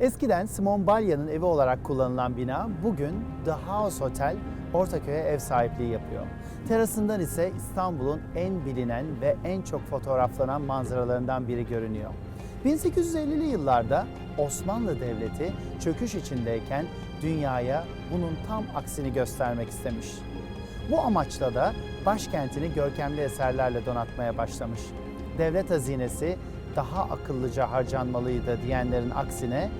Eskiden Simon Balya'nın evi olarak kullanılan bina bugün The House Hotel Ortaköy'e ev sahipliği yapıyor. Terasından ise İstanbul'un en bilinen ve en çok fotoğraflanan manzaralarından biri görünüyor. 1850'li yıllarda Osmanlı Devleti çöküş içindeyken dünyaya bunun tam aksini göstermek istemiş. Bu amaçla da başkentini görkemli eserlerle donatmaya başlamış. Devlet hazinesi daha akıllıca harcanmalıydı diyenlerin aksine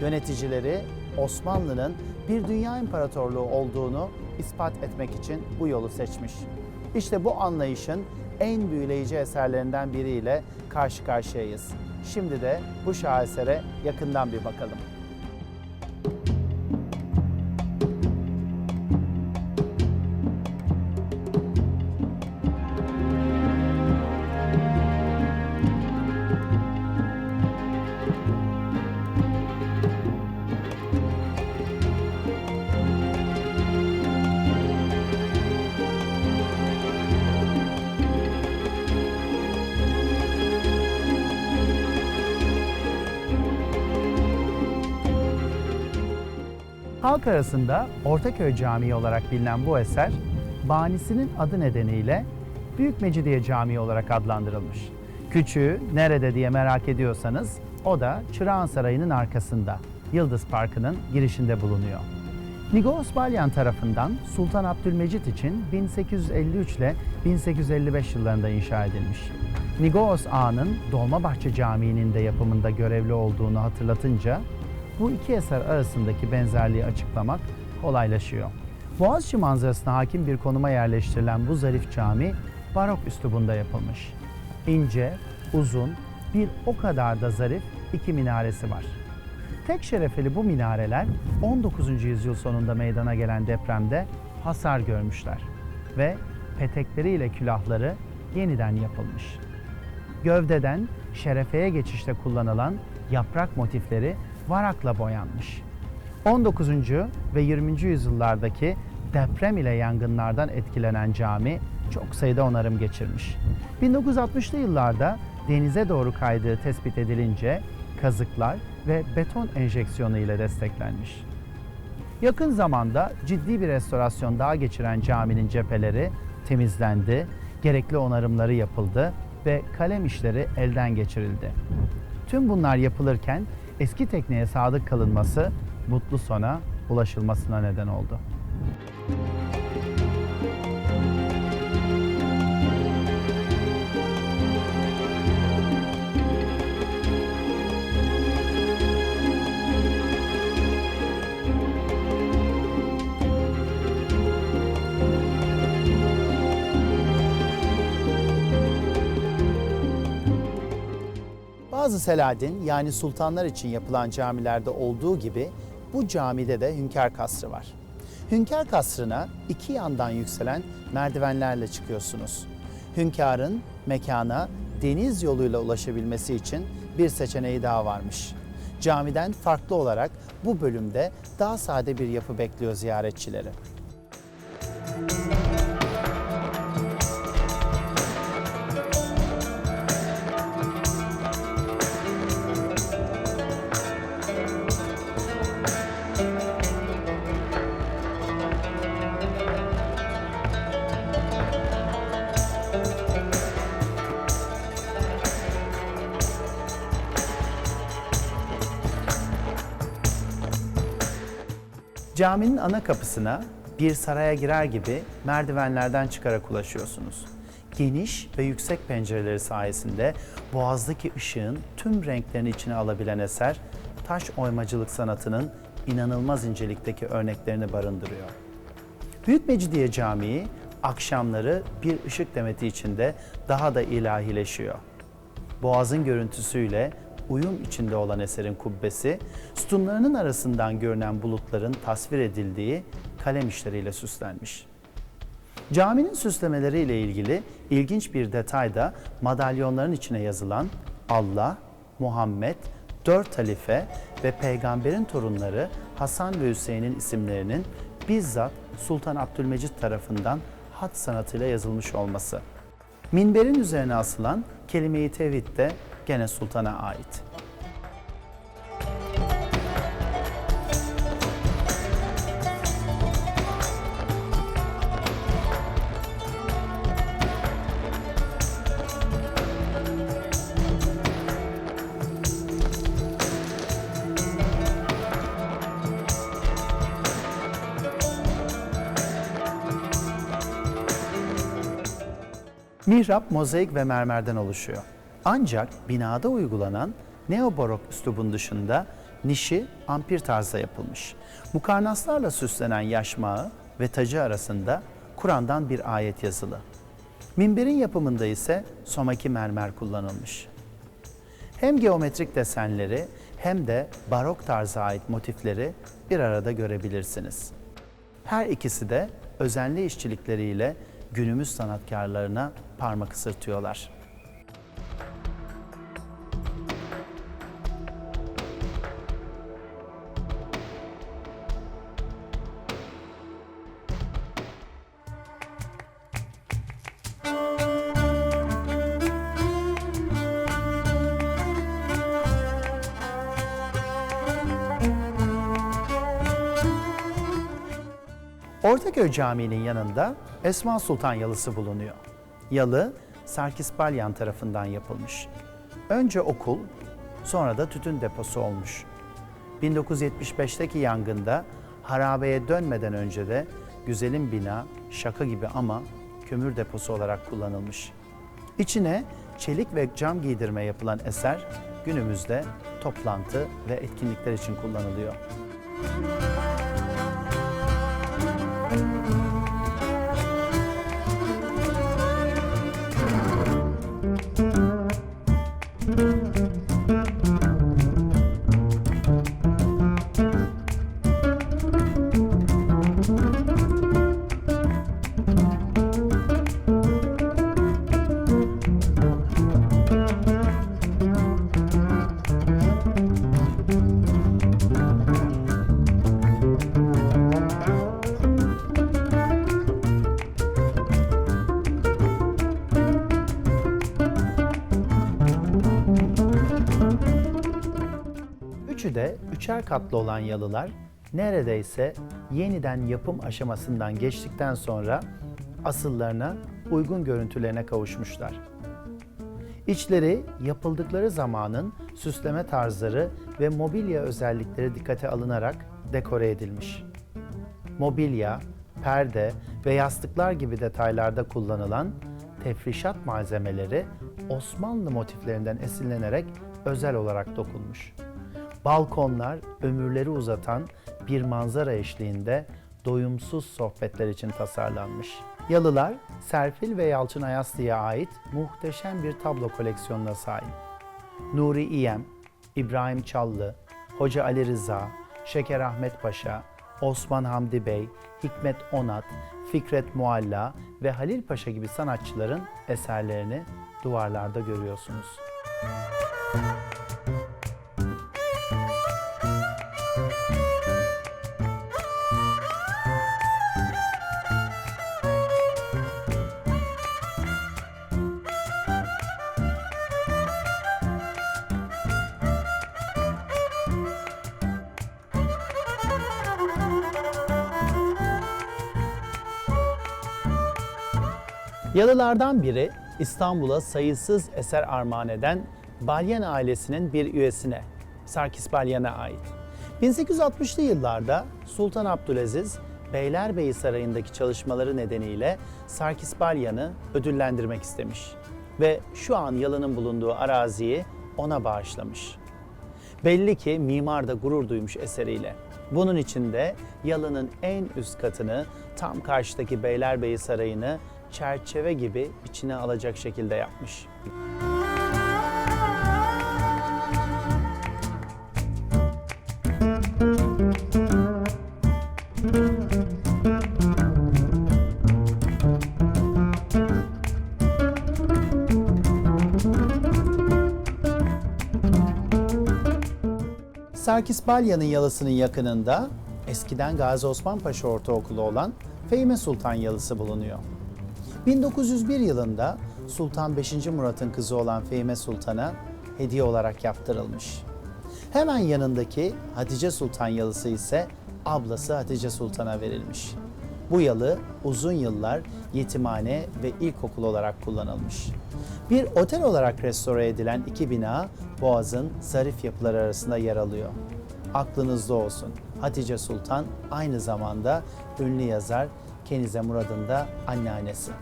yöneticileri Osmanlı'nın bir dünya imparatorluğu olduğunu ispat etmek için bu yolu seçmiş. İşte bu anlayışın en büyüleyici eserlerinden biriyle karşı karşıyayız. Şimdi de bu şahesere yakından bir bakalım. Halk arasında Ortaköy Camii olarak bilinen bu eser, banisinin adı nedeniyle Büyük Mecidiye Camii olarak adlandırılmış. Küçüğü nerede diye merak ediyorsanız o da Çırağan Sarayı'nın arkasında, Yıldız Parkı'nın girişinde bulunuyor. Nigos Balyan tarafından Sultan Abdülmecit için 1853 ile 1855 yıllarında inşa edilmiş. Nigos Ağa'nın Dolmabahçe Camii'nin de yapımında görevli olduğunu hatırlatınca bu iki eser arasındaki benzerliği açıklamak kolaylaşıyor. Boğaziçi manzarasına hakim bir konuma yerleştirilen bu zarif cami barok üslubunda yapılmış. İnce, uzun, bir o kadar da zarif iki minaresi var. Tek şerefeli bu minareler 19. yüzyıl sonunda meydana gelen depremde hasar görmüşler ve petekleriyle külahları yeniden yapılmış. Gövdeden şerefeye geçişte kullanılan yaprak motifleri varakla boyanmış. 19. ve 20. yüzyıllardaki deprem ile yangınlardan etkilenen cami çok sayıda onarım geçirmiş. 1960'lı yıllarda denize doğru kaydığı tespit edilince kazıklar ve beton enjeksiyonu ile desteklenmiş. Yakın zamanda ciddi bir restorasyon daha geçiren caminin cepheleri temizlendi, gerekli onarımları yapıldı ve kalem işleri elden geçirildi. Tüm bunlar yapılırken eski tekneye sadık kalınması mutlu sona ulaşılmasına neden oldu. Bazı Selahaddin yani sultanlar için yapılan camilerde olduğu gibi bu camide de Hünkar Kasrı var. Hünkar Kasrı'na iki yandan yükselen merdivenlerle çıkıyorsunuz. Hünkarın mekana deniz yoluyla ulaşabilmesi için bir seçeneği daha varmış. Camiden farklı olarak bu bölümde daha sade bir yapı bekliyor ziyaretçileri. Caminin ana kapısına bir saraya girer gibi merdivenlerden çıkarak ulaşıyorsunuz. Geniş ve yüksek pencereleri sayesinde boğazdaki ışığın tüm renklerini içine alabilen eser, taş oymacılık sanatının inanılmaz incelikteki örneklerini barındırıyor. Büyük Mecidiye Camii akşamları bir ışık demeti içinde daha da ilahileşiyor. Boğazın görüntüsüyle uyum içinde olan eserin kubbesi, sütunlarının arasından görünen bulutların tasvir edildiği kalem işleriyle süslenmiş. Caminin süslemeleriyle ilgili ilginç bir detay da madalyonların içine yazılan Allah, Muhammed, dört halife ve peygamberin torunları Hasan ve Hüseyin'in isimlerinin bizzat Sultan Abdülmecit tarafından hat sanatıyla yazılmış olması. Minberin üzerine asılan kelime-i tevhid de gene sultana ait. Mihrap mozaik ve mermerden oluşuyor. Ancak binada uygulanan neobarok üslubun dışında nişi ampir tarzda yapılmış. Mukarnaslarla süslenen yaşmağı ve tacı arasında Kur'an'dan bir ayet yazılı. Minberin yapımında ise somaki mermer kullanılmış. Hem geometrik desenleri hem de barok tarza ait motifleri bir arada görebilirsiniz. Her ikisi de özenli işçilikleriyle günümüz sanatkarlarına parmak ısırtıyorlar. Ortaköy Camii'nin yanında Esma Sultan Yalısı bulunuyor. Yalı Sarkis Balyan tarafından yapılmış. Önce okul, sonra da tütün deposu olmuş. 1975'teki yangında harabeye dönmeden önce de güzelim bina şaka gibi ama kömür deposu olarak kullanılmış. İçine çelik ve cam giydirme yapılan eser günümüzde toplantı ve etkinlikler için kullanılıyor. Üçü üçer katlı olan yalılar neredeyse yeniden yapım aşamasından geçtikten sonra asıllarına uygun görüntülerine kavuşmuşlar. İçleri yapıldıkları zamanın süsleme tarzları ve mobilya özellikleri dikkate alınarak dekore edilmiş. Mobilya, perde ve yastıklar gibi detaylarda kullanılan tefrişat malzemeleri Osmanlı motiflerinden esinlenerek özel olarak dokunmuş. Balkonlar ömürleri uzatan bir manzara eşliğinde doyumsuz sohbetler için tasarlanmış. Yalılar, Serpil ve Yalçın Ayaslı'ya ait muhteşem bir tablo koleksiyonuna sahip. Nuri İyem, İbrahim Çallı, Hoca Ali Rıza, Şeker Ahmet Paşa, Osman Hamdi Bey, Hikmet Onat, Fikret Mualla ve Halil Paşa gibi sanatçıların eserlerini duvarlarda görüyorsunuz. Yalılardan biri İstanbul'a sayısız eser armağan eden Balyan ailesinin bir üyesine, Sarkis Balyan'a ait. 1860'lı yıllarda Sultan Abdülaziz, Beylerbeyi Sarayı'ndaki çalışmaları nedeniyle Sarkis Balyan'ı ödüllendirmek istemiş ve şu an yalının bulunduğu araziyi ona bağışlamış. Belli ki mimar da gurur duymuş eseriyle. Bunun için de yalının en üst katını tam karşıdaki Beylerbeyi Sarayı'nı çerçeve gibi içine alacak şekilde yapmış. Sarkis Balya'nın yalısının yakınında eskiden Gazi Osman Paşa Ortaokulu olan Fehime Sultan Yalısı bulunuyor. 1901 yılında Sultan 5. Murat'ın kızı olan Fehime Sultan'a hediye olarak yaptırılmış. Hemen yanındaki Hatice Sultan yalısı ise ablası Hatice Sultan'a verilmiş. Bu yalı uzun yıllar yetimhane ve ilkokul olarak kullanılmış. Bir otel olarak restore edilen iki bina Boğaz'ın zarif yapıları arasında yer alıyor. Aklınızda olsun. Hatice Sultan aynı zamanda ünlü yazar Kenize Murad'ın da anneannesi.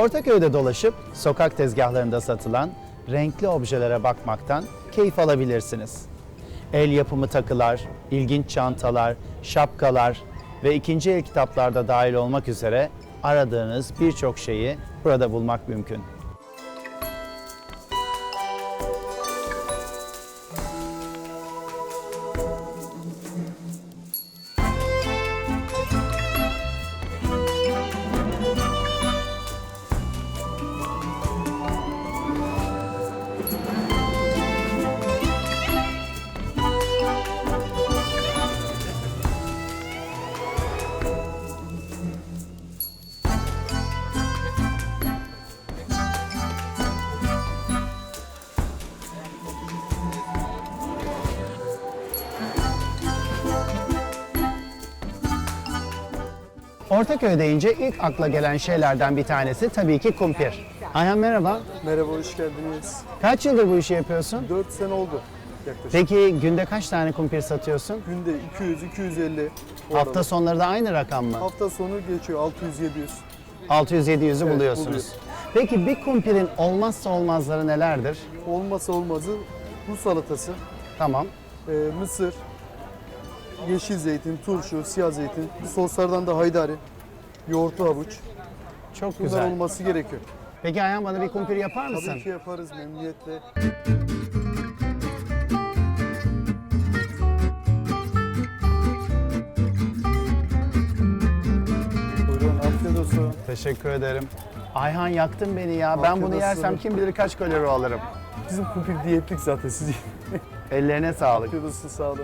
Ortaköy'de dolaşıp sokak tezgahlarında satılan renkli objelere bakmaktan keyif alabilirsiniz. El yapımı takılar, ilginç çantalar, şapkalar ve ikinci el kitaplarda dahil olmak üzere aradığınız birçok şeyi burada bulmak mümkün. Ortaköy deyince ilk akla gelen şeylerden bir tanesi tabii ki kumpir. Ayhan merhaba. Merhaba, hoş geldiniz. Kaç yıldır bu işi yapıyorsun? 4 sene oldu yaklaşık. Peki günde kaç tane kumpir satıyorsun? Günde 200-250. o Hafta sonları da aynı rakam mı? Hafta sonu geçiyor 600-700. 600-700'ü Evet, buluyorsunuz. buluyoruz. Peki bir kumpirin olmazsa olmazları nelerdir? Olmasa olmazı Rus salatası, Tamam. e, mısır, yeşil zeytin, turşu, siyah zeytin, soslardan da haydari, yoğurtlu havuç. Çok Bunlar güzel. olması gerekiyor. Peki Ayhan bana bir kumpir yapar mısın? Tabii ki yaparız memnuniyetle. Buyurun, afiyet olsun. Teşekkür ederim. Ayhan yaktın beni ya. Ben Afiyet bunu olsun. yersem kim bilir kaç kalori alırım. Bizim kumpir diyetlik zaten siz. Ellerine sağlık. Afiyet olsun, sağ olun.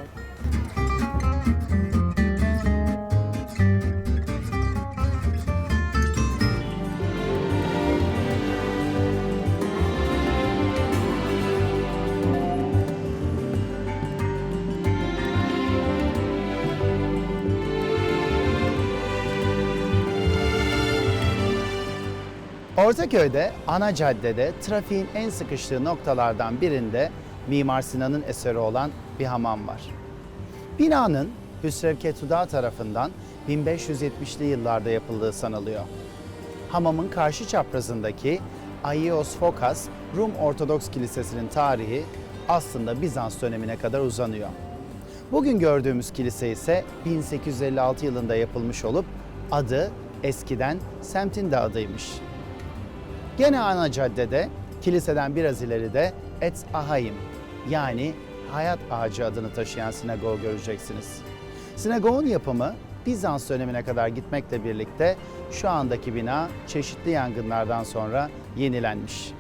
Ortaköy'de ana caddede trafiğin en sıkıştığı noktalardan birinde Mimar Sinan'ın eseri olan bir hamam var. Binanın Hüsrev Ketuda tarafından 1570'li yıllarda yapıldığı sanılıyor. Hamamın karşı çaprazındaki Aios Fokas Rum Ortodoks Kilisesi'nin tarihi aslında Bizans dönemine kadar uzanıyor. Bugün gördüğümüz kilise ise 1856 yılında yapılmış olup adı eskiden semtin de adıymış. Gene ana caddede kiliseden biraz ileride Etz Ahayim yani hayat ağacı adını taşıyan sinagogu göreceksiniz. Sinagogun yapımı Bizans dönemine kadar gitmekle birlikte şu andaki bina çeşitli yangınlardan sonra yenilenmiş.